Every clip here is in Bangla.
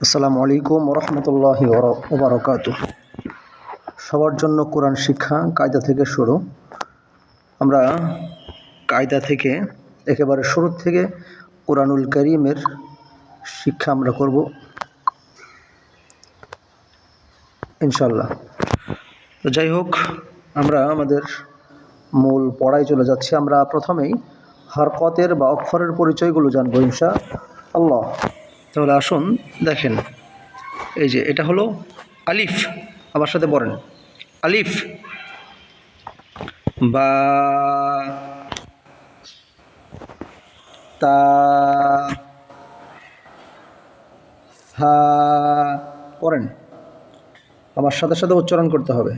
আসসালামু আলাইকুম রহমতুল্লাহি ওবরাকাত সবার জন্য কোরআন শিক্ষা কায়দা থেকে শুরু। আমরা কায়দা থেকে, একেবারে শুরু থেকে কোরআনুল করিমের শিক্ষা আমরা করব। ইনশাল্লাহ তো যাই হোক, আমরা আমাদের মূল পড়ায় চলে যাচ্ছি। আমরা প্রথমেই হরকতের বা অক্ষরের পরিচয়গুলো জানব ইনশা আল্লাহ। তাহলে আসুন, দেখেন। এই যে, এটা হলো আলিফ, আমার সাথে পড়েন। আলিফ। বা তা হা পড়েন। আমার সাথে সাথে উচ্চারণ করতে হবে।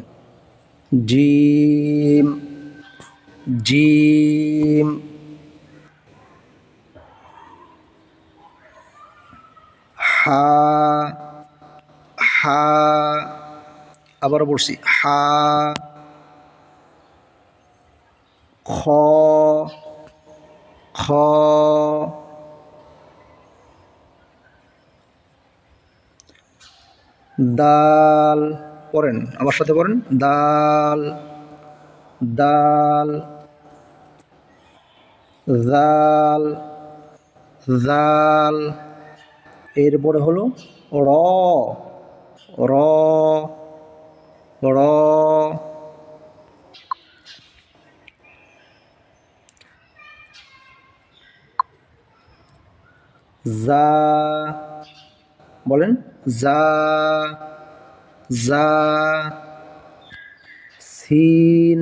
Gym gym. হা হা, আবারও পড়ছি, হা, খ খ, দাল, পড়েন, আমার সাথে পড়েন, দাল দাল জাল জাল এরপরে হলো র র র। জা বলেন জা জা সিন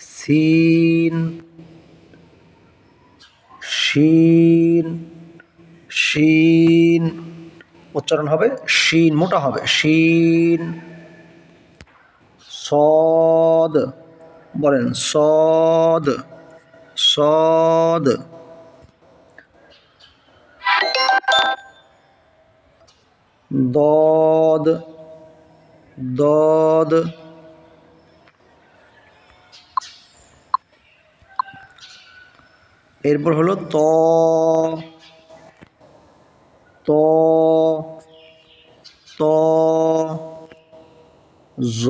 সিন। শিন। শিন। উচ্চারণ হবে শিন, মোটা হবে শিন। সদ, বলেন সদ সদ। দদ দদ। এরপর হলো ত। ত ত জ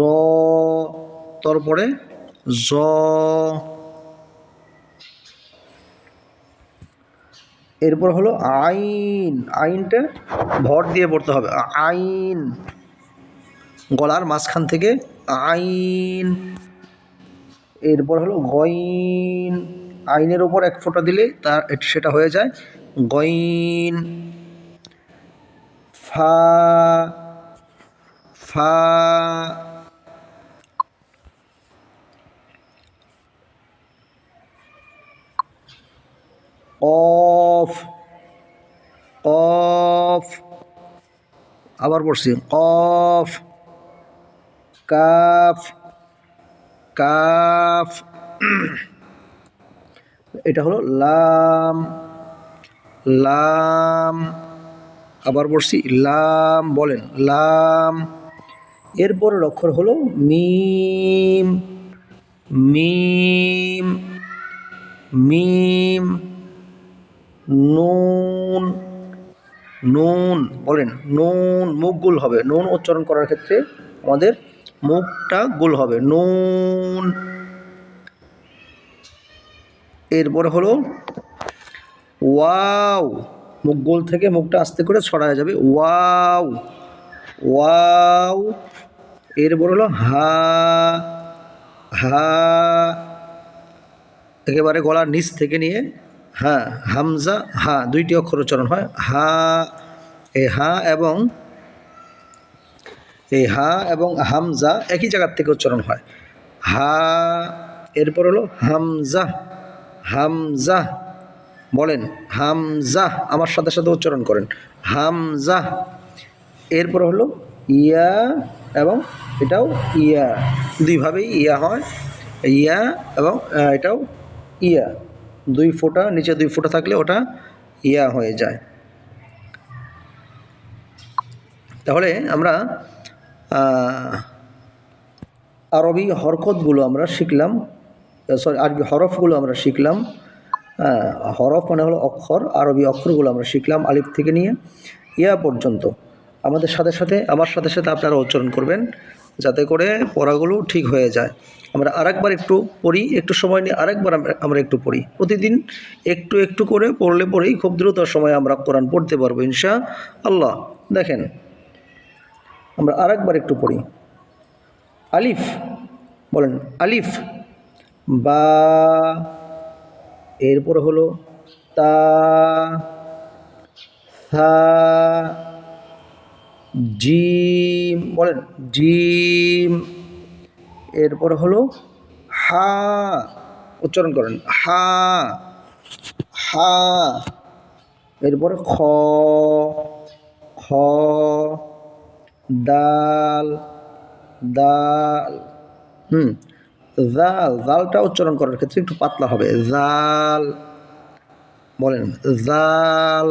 তারপরে জ এরপর হলো আইন, আইনটা ভর দিয়ে পড়তে হবে, আইন, গলার মাঝখান থেকে আইন, এরপর হলো গইন, আইনের ওপর এক ফোঁটা দিলে তার, সেটা হয়ে যায় গইন। ফা ফা অফ অফ আবার পড়ছি অফ কাফ কাফ এটা হলো লাম লাম আবার পড়ছি, লাম বলেন, লাম। এরপরের অক্ষর হলো মিম মিম মিম, নুন নুন বলেন, নুন, মুখ গুল হবে। নুন উচ্চারণ করার ক্ষেত্রে আমাদের মুখটা গোল হবে। নুন। এরপর হলো ওয়াও। মুখ গোল থেকে মুখটা আস্তে করে ছড়ায় যাবে। Wow wow. এরপর হলো হা হা। একেবারে গলার নিচ থেকে নিয়ে হ্যাঁ হামজা, হা, দুইটি অক্ষর উচ্চারণ হয়, হা এই হা এবং এই হা এবং হামজা একই জায়গার থেকে উচ্চারণ হয়। হা, এরপর হলো হামজা হামজা। বলেন, হামজা, আমার সাথে সাথে উচ্চারণ করেন। হামজা। এরপর হলো ইয়া এবং এটাও ইয়া। দুইভাবেই ইয়া হয়। ইয়া এবং এটাও ইয়া। দুই ফোঁটা, নিচে দুই ফোঁটা থাকলে ওটা ইয়া হয়ে যায়। তাহলে আমরা আরবি হরকতগুলো আমরা শিখলাম সরি আরবি হরফগুলো আমরা শিখলাম। হরফ মানে হলো অক্ষর, আরবি অক্ষরগুলো আমরা শিখলাম আলিফ থেকে নিয়ে ইয়া পর্যন্ত। আমাদের সাথে সাথে, আমার সাথে সাথে আপনারা উচ্চারণ করবেন যাতে করে পড়াগুলো ঠিক হয়ে যায়। আমরা আরেকবার একটু পড়ি, একটু সময় নিয়ে আরেকবার আমরা- একটু পড়ি। প্রতিদিন একটু একটু করে পড়লে পরেই খুব দ্রুত সময় আমরা কোরআন পড়তে পারব ইনশা আল্লাহ দেখেন, আমরা আরেকবার একটু পড়ি। আলিফ, বলেন, আলিফ, বা এরপর হলো তা থা জিম, বলেন জিম। এরপর হলো হা, উচ্চারণ করেন, হা হা। এরপরে খ খ, দাল দাল। হুম জাল, জালটা উচ্চারণ করার ক্ষেত্রে একটু পাতলা হবে। জাল, বলেন, জাল,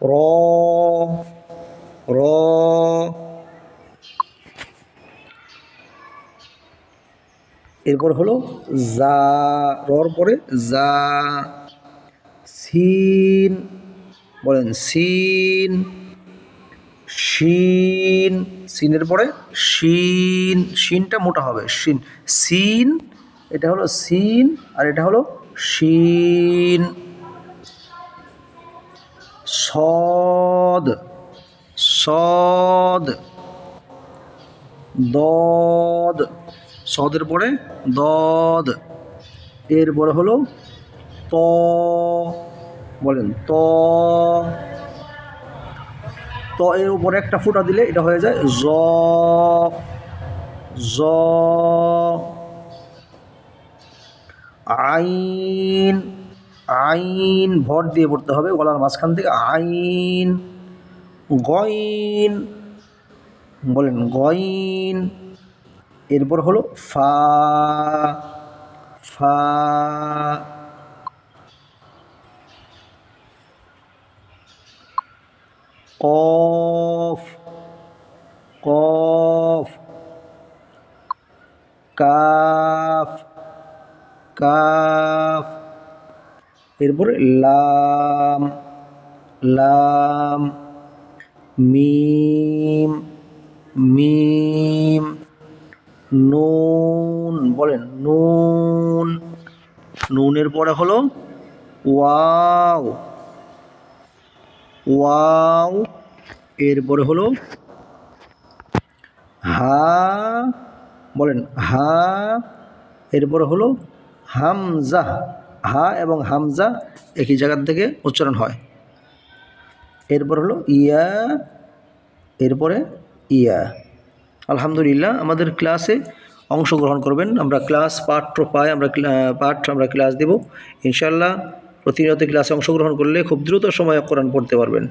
র র, এরপর হলো জা, রর পরে জা, সিন, বলেন, সিন শিন, সিনের পরে শিন, শিনটা মোটা হবে, শিন। সিন এটা হলো সিন আর এটা হলো শিন। সদ সদ, দদ। সদের পরে দদ। এরপরে হলো ত, বলেন ত। ত এর উপরে একটা ফুটা দিলে এটা হয়ে যায় জ জ, আইন আইন, ভর দিয়ে পড়তে হবে গলার মাঝখান থেকে, আইন, গইন, বলেন গইন, এরপর হলো ফা ফা কফ কফ, কাফ কাফ। এরপরে লাম লাম, মিম মিম, নুন বলেন, নুন। নুনের পরে হলো ওয়াও। ওয়াও। এরপরে হলো হা, বলেন হা, এরপরে হলো হামজা, হা এবং হামজা একই জায়গার থেকে উচ্চারণ হয়। এরপর হলো ইয়া, এরপরে ইয়া। আলহামদুলিল্লাহ, আমাদের ক্লাসে অংশগ্রহণ করবেন। আমরা ক্লাস পাঠ পাই, আমরা পাঠ আমরা ক্লাস দেব। ইনশাল্লাহ প্রতিনিয়ত ক্লাসে অংশগ্রহণ করলে খুব দ্রুত সময়ে কোরআন পড়তে পারবেন।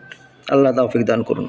আল্লাহ তাওফিক দান করুন।